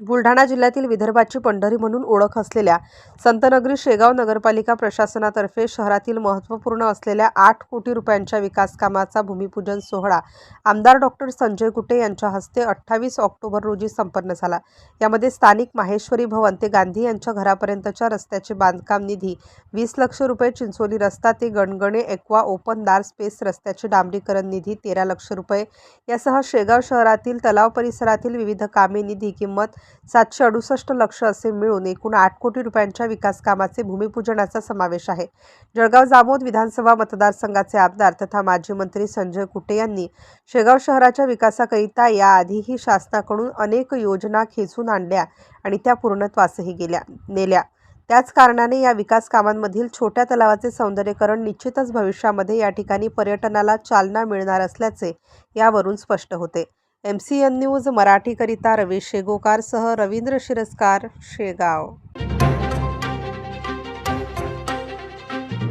Buldhana जिल्ह्यातील विदर्भाची पंढरी म्हणून ओळख असलेल्या संतनगरी शेगाव नगरपालिका प्रशासनातर्फे शहरातील महत्त्वपूर्ण असलेल्या आठ कोटी रुपयांच्या विकास कामाचा भूमिपूजन सोहळा आमदार डॉक्टर संजय कुटे यांच्या हस्ते अठ्ठावीस ऑक्टोबर रोजी संपन्न झाला. यामध्ये स्थानिक माहेश्वरी भवन ते गांधी यांच्या घरापर्यंतच्या रस्त्याचे बांधकाम निधी वीस लक्ष रुपये चिंचोली रस्ता ते गणगणे एक्वा ओपन दार स्पेस रस्त्याचे डांबरीकरण निधी तेरा लक्ष रुपये. यासह शेगाव शहरातील तलाव परिसरातील विविध कामे निधी किंमत सातशे अडुसष्ट लक्ष असे मिळून एकूण आठ कोटी रुपयांच्या विकास कामाचे भूमिपूजनाचा समावेश आहे. जळगाव जामोद विधानसभा मतदारसंघाचे आमदार तथा माजी मंत्री संजय कुटे यांनी शेगाव शहराच्या विकासाकरिता याआधीही शासनाकडून अनेक योजना खेचून आणल्या आणि त्या पूर्णत्वासही गेल्या नेल्या. त्याच कारणाने या विकास कामांमधील छोट्या तलावाचे सौंदर्यकरण निश्चितच भविष्यामध्ये या ठिकाणी पर्यटनाला चालना मिळणार असल्याचे यावरून स्पष्ट होते. एम सी एन न्यूज मराठीकरिता रवी शेगोकारसह रवींद्र शिरस्कार शेगाव.